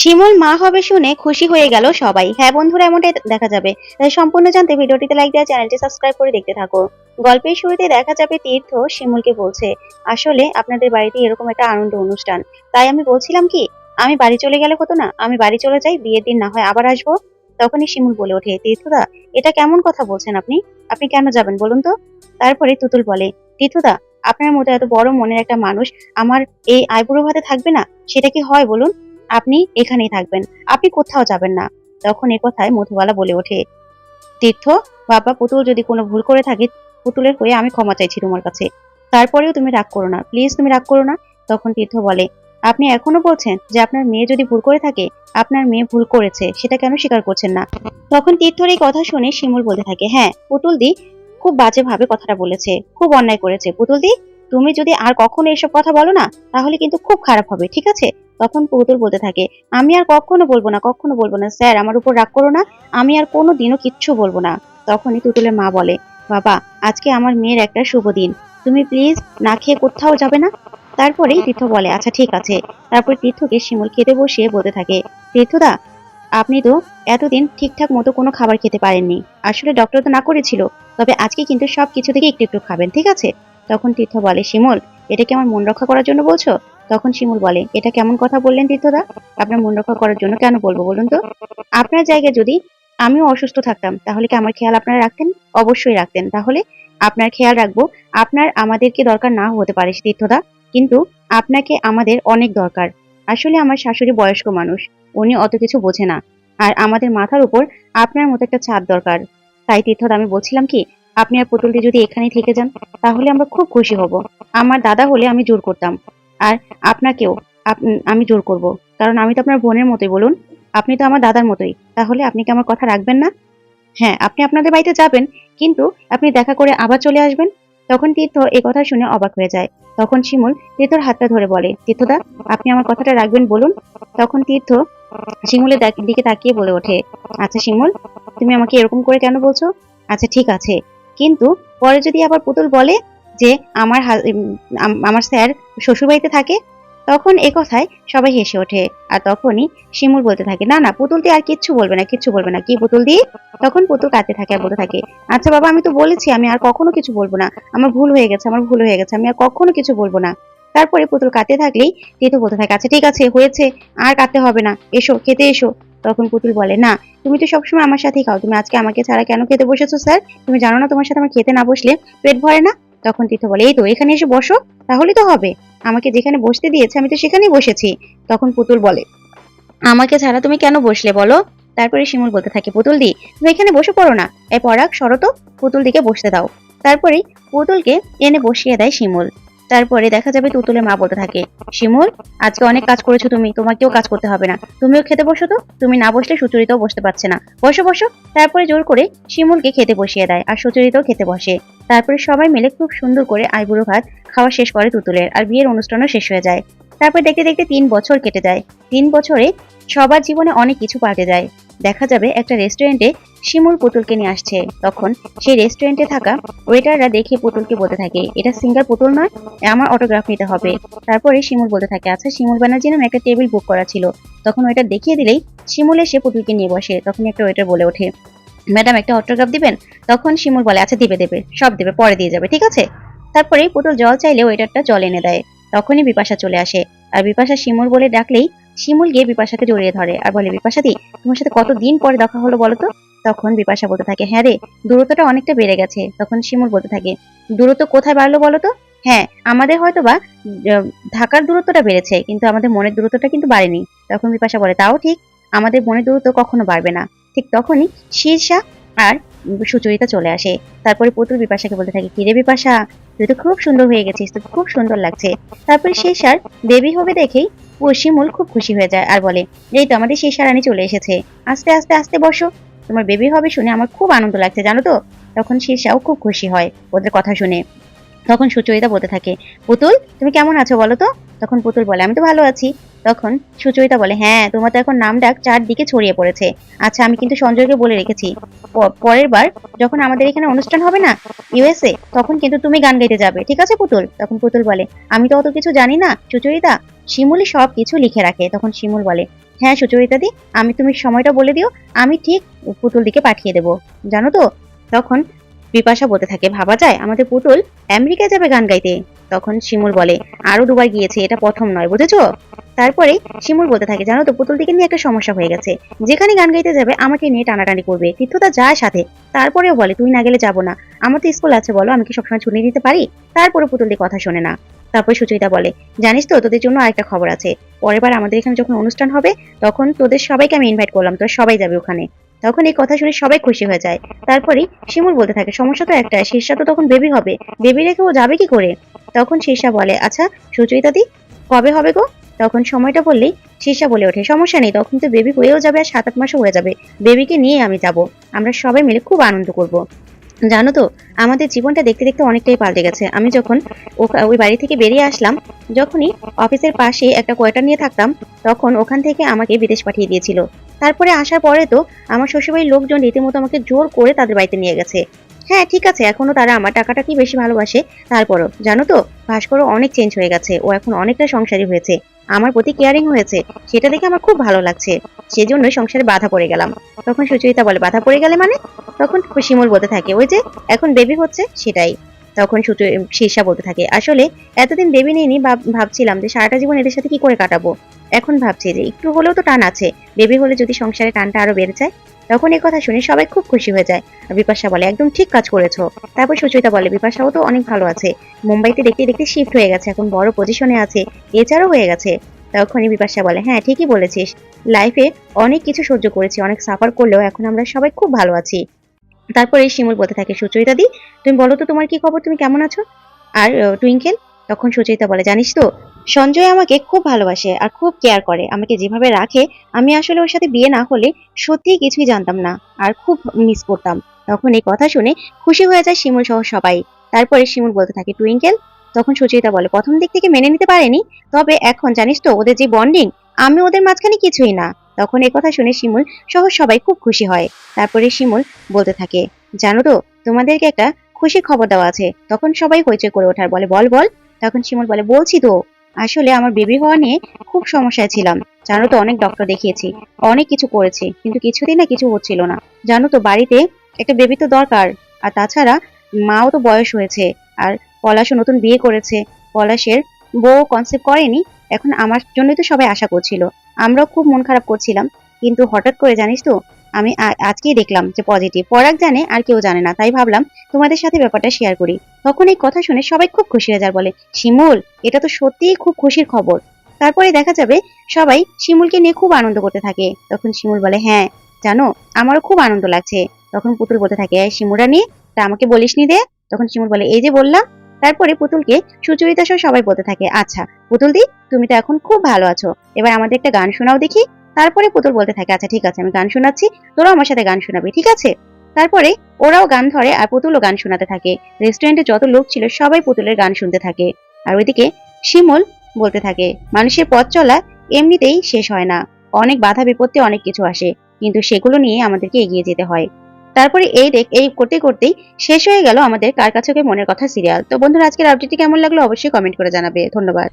শিমুল মা হবে শুনে খুশি হয়ে গেল সবাই। হ্যাঁ বন্ধুরা, এমনটাই দেখা যাবে। তাই সম্পূর্ণ জানতে ভিডিওটিতে লাইক দেওয়া চ্যানেলটি সাবস্ক্রাইব করে দেখতে থাকো। গল্পের শুরুতে দেখা যাবে তীর্থ শিমুলকে বলছে, আসলে আপনাদের বাড়িতে এরকম একটা আনন্দ অনুষ্ঠান। তাই আমি বলছিলাম কি, আমি বাড়ি চলে গেলে হতো না, আমি বাড়ি চলে যাই, বিয়ের দিন না হয় আবার আসব? তখনই শিমুল বলে ওঠে, তীর্থদা, এটা কেমন কথা বলছেন আপনি? আপনি কেন যাবেন বলুন তো? তারপরে তুতুল বলে, তীর্থদা, আপনার মতো এত বড় মনের একটা মানুষ আমার এই আইবুড়ো ভাতে থাকবে না? সেটা কি হয় বলুন? আপনি এখানেই থাকবেন। আপনি কোথাও যাবেন না। তখন এ কথায় মধুবালা বলে ওঠে, তীর্থ? বাবা, পুতুল যদি কোনো ভুল করে থাকে, পুতুলের হয়ে আমি ক্ষমা চাইছি তোমার কাছে। তারপরেও তুমি রাগ করো না। প্লিজ তুমি রাগ করো না। তখন তীর্থ বলে, আপনি এখনও বলছেন যে আপনার মেয়ে যদি ভুল করে থাকে, আপনার মেয়ে ভুল করেছে সেটা কেন স্বীকার করছেন না? তখন তীর্থর এই কথা শুনে শিমুল বলতে থাকে হ্যাঁ পুতুল দি খুব বাজেভাবে কথাটা বলেছে, খুব অন্যায় করেছে। পুতুল দি তুমি যদি আর কখনো এসব কথা বলো না, তাহলে কিন্তু খুব খারাপ হবে, ঠিক আছে? তখন পুতুল বলতে থাকে, আমি আর কখনো বলব না, কখনো বলব না, স্যার, আমার উপর রাগ করো না, আমি আর কোনো দিনও কিচ্ছু বলব না। তখনই তুতুলের মা বলে, বাবা, আজকে আমার মেয়ের একটা শুভ দিন। তুমি প্লিজ না খেয়ে কোথাও যাবে না? তারপরেই তীর্থ বলে আচ্ছা ঠিক আছে। তারপর তীর্থকে শিমুল খেতে বসিয়ে বলতে থাকে, তীর্থদা, আপনি তো এতদিন ঠিকঠাক মতো কোনো খাবার খেতে পারেননি। আসলে ডক্টর তো না করেছিল, তবে আজকে কিন্তু সব কিছু থেকে একটু একটু খাবেন, ঠিক আছে? তখন তীর্থ বলে, শিমুল এটা কি আমার মন রক্ষা করার জন্য বলছো? তখন শিমুল বলে, এটা কেমন কথা বললেন তীর্থদা? আপনার মন রক্ষা করার জন্য কেন বলব বলুন তো? আপনার জায়গায় যদি আমিও অসুস্থ থাকতাম, তাহলে কি আমার খেয়াল আপনারা রাখতেন? অবশ্যই রাখতেন। তাহলে আপনার খেয়াল রাখব, আপনার আমাদেরকে দরকার না হতে পারে তীর্থদা। কিন্তু আপনাকে আমাদের অনেক দরকার। আসলে আমার শাশুড়ি বয়স্ক মানুষ, উনি অত কিছু বোঝে না। আর আমাদের মাথার উপর আপনার মতো একটা ছাদ দরকার। তাই তীর্থদা, আমি বলছিলাম কি, আপনি আর পুতুলটি যদি এখানেই থেকে যান, তাহলে আমরা খুব খুশি হব। আমার দাদা হলে আমি জোর করতাম। আর আপনাকেও আমি জোর করব। কারণ আমি তো আপনার বোনের মতোই, বলুন। আপনি তো আমার দাদার মতোই। তাহলে আপনি কি আমার কথা রাখবেন না? হ্যাঁ আপনি আপনাদের বাড়িতে যাবেন, কিন্তু আপনি দেখা করে আবার চলে আসবেন। তখন তীর্থ এই কথা শুনে অবাক হয়ে যায়। তখন শিমুল তীর্থর হাতটা ধরে বলে, তীর্থদা, আপনি আমার কথাটা রাখবেন, বলুন? তখন তীর্থ শিমুলের দিকে তাকিয়ে বলে ওঠে আচ্ছা শিমুল, তুমি আমাকে এরকম করে কেন বলছো? আচ্ছা ঠিক আছে। কিন্তু পরে যদি আবার পুতুল বলে যে আমার আমার স্যার শ্বশুরবাড়িতে থাকে, তখন এ কথায় সবাই হেসে ওঠে। আর তখনই শিমুল বলতে থাকে, না না পুতুলটি আর কিচ্ছু বলবে না, কিচ্ছু বলবে না। কি পুতুল দি? তখন পুতুল কাঁদতে থাকে আর বলতে থাকে আচ্ছা বাবা, আমি তো বলেছি, আমি আর কখনো কিছু বলব না। আমার ভুল হয়ে গেছে, আমার ভুল হয়ে গেছে, আমি আর কখনো কিছু বলব না। তারপরে পুতুল কাঁদতে থাকলেই তীর্থ বলতে থাকে আচ্ছা ঠিক আছে, হয়েছে, আর কাঁদতে হবে না। এসো, খেতে এসো। তখন পুতুল বলে, না, তুমি তো সবসময় আমার সাথেই খাও। তুমি আজকে আমাকে ছাড়া কেন খেতে বসেছো, স্যার? তুমি জানো না তোমার সাথে আমার খেতে না বসলে পেট ভরে না? তখন তীর্থ বলে, এই তো, এখানে এসে বসো, তাহলে তো হবে। আমাকে যেখানে বসতে দিয়েছে, আমি তো সেখানেই বসেছি। তখন পুতুল বলে, আমাকে ছাড়া তুমি কেন বসলে বলো? তারপরে শিমুল বলতে থাকে, পুতুল দি, তুমি এখানে বসে পড়ো না। এ পরাগ শরত পুতুল দিকে বসতে দাও। তারপরেই পুতুলকে এনে বসিয়ে দেয় শিমুল। তারপরে দেখা যাবে তুতুলের মা বলতে থাকে, শিমুল, আজকে অনেক কাজ করেছ তুমি, তোমাকেও কাজ করতে হবে না। তুমিও খেতে বসো তো, তুমি না বসলে সুচরিতাও বসতে পারছে না। বসো বসো। তারপরে জোর করে শিমুলকে খেতে বসিয়ে দেয় আর সুচরিতাও খেতে বসে। তারপরে সবাই মিলে খুব সুন্দর করে আইবুড়ো ভাত খাওয়া শেষ করে তুতুলের আর বিয়ের অনুষ্ঠানও শেষ হয়ে যায়। তারপর দেখতে দেখতে তিন বছর কেটে যায়। তিন বছরে সবার জীবনে অনেক কিছু পাল্টে যায়। দেখা যাবে একটা রেস্টুরেন্টে শিমুল পুতুলকে নিয়ে আসছে। তখন সেই রেস্টুরেন্টে থাকা ওয়েটাররা দেখে পুতুলকে বলতে থাকে, এটা সিঙ্গার পুতুল নয়, আমার অটোগ্রাফ নিতে হবে। তারপরে শিমুল বলতে থাকে আচ্ছা শিমুল ব্যানার্জি নামে একটা টেবিল বুক করা ছিল। তখন ওয়েটার দেখিয়ে দিলেই শিমুল এসে পুতুলকে নিয়ে বসে। তখন একটা ওয়েটার বলে ওঠে, ম্যাডাম, একটা অটোগ্রাফ দিবেন? তখন শিমুল বলে আচ্ছা দিবে, দেবে, সব দেবে, পরে দিয়ে যাবে, ঠিক আছে? তারপরে পুতুল জল চাইলে ওয়েটারটা জল এনে দেয়। তখনই বিপাশা চলে আসে। আর বিপাশা শিমুল বলে ডাকলেই শিমুল গিয়ে বিপাশাকে জড়িয়ে ধরে। আর বলে বিপাশা দি তোমার সাথে কত দিন পরে দেখা হলো বলো তো? তখন বিপাশা বলতে থাকে হ্যাঁ রে, দূরত্বটা অনেকটা বেড়ে গেছে। তখন শিমুল বলতে থাকে, দূরত্ব কোথায় বাড়লো বলো তো হ্যাঁ আমাদের হয়তো বা ঢাকার দূরত্বটা বেড়েছে, কিন্তু আমাদের মনের দূরত্বটা কিন্তু বাড়েনি। তখন বিপাশা বলে, তাও ঠিক, আমাদের মনের দূরত্ব কখনো বাড়বে না। ঠিক তখনই শীর্ষা আর সুচরিতা চলে আসে। তারপরে পুতুল বিপাশাকে বলতে থাকে কিরে বিপাশা, তুই তো খুব সুন্দর হয়ে গেছিস তো খুব সুন্দর লাগছে। তারপরে শেষার দেবী হবে দেখেই শিমুল খুব খুশি হয়ে যায় আর বলে, এই তো আমাদের শেষা রানী চলে এসেছে, আস্তে আস্তে আস্তে বসো। তোমার বেবি হবে শুনে আমার খুব আনন্দ লাগছে, জানো তো? তখন শীর্ষাও খুব খুশি হয় ওদের কথা শুনে। তখন সুচরিতা বলতে থাকে, পুতুল, তুমি কেমন আছো বলো তো? তখন পুতুল বলে, আমি তো ভালো আছি। তখন সুচরিতা বলে হ্যাঁ তোমার তো এখন নাম ডাক চারদিকে ছড়িয়ে পড়েছে। আচ্ছা আমি কিন্তু সঞ্জয়কে বলে রেখেছি। পরের বার যখন আমাদের এখানে অনুষ্ঠান হবে না ইউএসএ তখন কিন্তু তুমি গান গাইতে যাবে, ঠিক আছে পুতুল? তখন পুতুল বলে, আমি তো অত কিছু জানি না, সুচরিতা। শিমুলই সব কিছু লিখে রাখে। তখন শিমুল বলে হ্যাঁ সুচরিতা দি, আমি তুমি সময়টা বলে দিও, আমি ঠিক পুতুল দিকে পাঠিয়ে দেবো। জানো তো, তখন বিপাশা বলতে থাকে, ভাবা যায়, আমাদের পুতুল আমেরিকায় যাবে গান গাইতে। তখন শিমুল বলে, আরও দুবার গিয়েছে, এটা প্রথম নয়, বুঝেছ? তারপরে শিমুল বলতে থাকে, জানো তো, পুতুল দিকে নিয়ে একটা সমস্যা হয়ে গেছে। যেখানে গান গাইতে যাবে, আমাকে নিয়ে টানাটানি করবে। তীর্থতা যায় সাথে। তারপরেও বলে তুই না গেলে যাব না। আমার তো স্কুল আছে, বলো, আমি কি সবসময় ছুটি দিতে পারি? তারপরে পুতুল দিয়ে কথা শোনে না। তারপর সুচরিতা বলে, জানিস তো, তোদের জন্য আরেকটা খবর আছে। পরের বার আমাদের এখানে যখন অনুষ্ঠান হবে, তখন তোদের সবাইকে আমি ইনভাইট করলাম, তোরা সবাই যাবে ওখানে। তখন এই কথা শুনে সবাই খুশি হয়ে যায়। তারপরে শিমুল বলতে থাকে, সমস্যা তো একটা শীর্ষা তো তখন বেবি হবে। বেবি রেখে ও যাবে কি করে? তখন শীর্ষা বলে আচ্ছা সুচরিতা দি, কবে হবে গো? তখন সময়টা বললেই শীর্ষা বলে ওঠে, সমস্যা নেই, তখন তো বেবি হয়েও যাবে আর সাত আট মাসও হয়ে যাবে। বেবিকে নিয়ে আমি যাব। আমরা সবাই মিলে খুব আনন্দ করব। জানো তো, আমাদের জীবনটা দেখতে দেখতে অনেকটাই পাল্টে গেছে। আমি যখন ওই বাড়ি থেকে বেরিয়ে আসলাম, যখনই অফিসের পাশে একটা কোয়ার্টার নিয়ে থাকতাম, তখন ওখান থেকে আমাকে বিদেশ পাঠিয়ে দিয়েছিল। তারপরে আসার পরে তো আমার শ্বশুরবাড়ির লোকজন রীতিমতো আমাকে জোর করে তাদের বাড়িতে নিয়ে গেছে। হ্যাঁ ঠিক আছে। এখনও তারা আমার টাকাটাকে বেশি ভালোবাসে? তারপরও, জানো তো ভাস্করও অনেক চেঞ্জ হয়ে গেছে। ও এখন অনেকটা সংসারী হয়েছে। আমার প্রতি কেয়ারিং হয়েছে। সেটা দেখে আমার খুব ভালো লাগছে। সেজন্যই সংসারে বাধা পড়ে গেলাম। তখন সুচরিতা বলে, বাধা পড়ে গেলে মানে? তখন শিমুল বলতে থাকে, ওই যে, এখন বেবি হচ্ছে, সেটাই। তখন শীর্ষা বলতে থাকে, আসলে এতদিন বেবি ভাব- ভাবছিলাম যে সারাটা জীবন এদের সাথে কি করে কাটাবো? এখন ভাবছি যে, একটু হলেও তো টান আছে। বেবি হলে যদি সংসারে টানটা আরও বেড়ে যায় তখন এই কথা শুনে সবাই খুব খুশি হয়ে যায়। আর বিপাশা বলে, একদম ঠিক কাজ করেছ। তারপর সুচরিতা বলে বিপাশাও তো অনেক ভালো আছে। মুম্বাইতে দেখতে দেখতে শিফট হয়ে গেছে, এখন বড় পজিশনে আছে। এছাড়াও হয়ে গেছে। তখনই বিপাশা বলে হ্যাঁ ঠিকই বলেছিস। লাইফে অনেক কিছু সহ্য করেছি, অনেক সাফার করলেও এখন আমরা সবাই খুব ভালো আছি। তারপরে শিমুল বলতে থাকে, সুচরিতা দি, তুমি বলো তো তোমার কি খবর? তুমি কেমন আছো? আর টুইঙ্কেল? তখন সুচরিতা বলে, জানিস তো সঞ্জয় আমাকে খুব ভালোবাসে আর খুব কেয়ার করে, আমাকে যেভাবে রাখে, আমি আসলে ওর সাথে বিয়ে না হলে সত্যিই কিছুই জানতাম না আর খুব মিস করতাম। তখন এই কথা শুনে খুশি হয়ে যায় শিমুল সহ সবাই। তারপরে শিমুল বলতে থাকে, টুইঙ্কেল? তখন সুচরিতা বলে, প্রথম দিক থেকে মেনে নিতে পারেনি, তবে এখন জানিস তো, ওদের যে বন্ডিং আমি ওদের মাঝখানে কিছুই না। তখন এই কথা শুনে শিমুল সহ সবাই খুব খুশি হয়। তারপরে শিমুল বলতে থাকে, জানো তো, তোমাদেরকে একটা খুশি খবর দেওয়া আছে। তখন সবাই হইচই করে ওঠার, বলে, বল বল? তখন শিমুল বলে, বলছি তো। আসলে আমার বেবি হওয়া নিয়ে খুব সমস্যায় ছিলাম। জানো তো, অনেক ডক্টর দেখিয়েছি। অনেক কিছু করেছি, কিন্তু কিছুদিন না কিছু হচ্ছিল না। জানো তো, বাড়িতে একটা বেবি তো দরকার। আর তাছাড়া মাও তো বয়স হয়েছে। আর পলাশও নতুন বিয়ে করেছে। পলাশের বউ কনসেপ্ট করেনি। এখন আমার জন্যই তো সবাই আশা করছিল। আমরাও খুব মন খারাপ করছিলাম। কিন্তু হঠাৎ করে জানিস তো আমি আজকেই দেখলাম যে পজিটিভ পরাগ জানে আর কেউ জানে না, তাই ভাবলাম তোমাদের সাথে ব্যাপারটা শেয়ার করি। তখন এই কথা শুনে সবাই খুব খুশি হয়ে যায় বলে, শিমুল, এটা তো সত্যিই খুব খুশির খবর। তারপরে দেখা যাবে সবাই শিমুলকে নিয়ে খুব আনন্দ করতে থাকে। তখন শিমুল বলে হ্যাঁ জানো, আমারও খুব আনন্দ লাগছে। তখন পুতুল বলতে থাকে শিমুরা নিয়ে তা আমাকে বলিসনি দে। তখন শিমুল বলে, এই যে বললাম। তারপরে পুতুলকে সুচরিতা সহ সবাই বলতে থাকে আচ্ছা পুতুল দি তুমি তো এখন খুব ভালো আছো। এবার আমাদের একটা গান শোনাও দেখি। তারপরে পুতুল বলতে থাকে আচ্ছা ঠিক আছে, আমি গান শোনাচ্ছি, তোরাও আমার সাথে গান শোনাবি, ঠিক আছে? তারপরে ওরাও গান ধরে আর পুতুলও গান শোনাতে থাকে। রেস্টুরেন্টে যত লোক ছিল, সবাই পুতুলের গান শুনতে থাকে। আর ওইদিকে শিমুল বলতে থাকে, মানুষের পথ চলা এমনিতেই শেষ হয় না। অনেক বাধা বিপত্তি, অনেক কিছু আসে, কিন্তু সেগুলো নিয়ে আমাদেরকে এগিয়ে যেতে হয়। তারপরে এই দেখ, এই করতে করতেই শেষ হয়ে গেল আমাদের কার কাছে মনের কথা সিরিয়াল। তো বন্ধুরা, আজকের আপডেটটি কেমন লাগল অবশ্যই কমেন্ট করে জানাবে। ধন্যবাদ।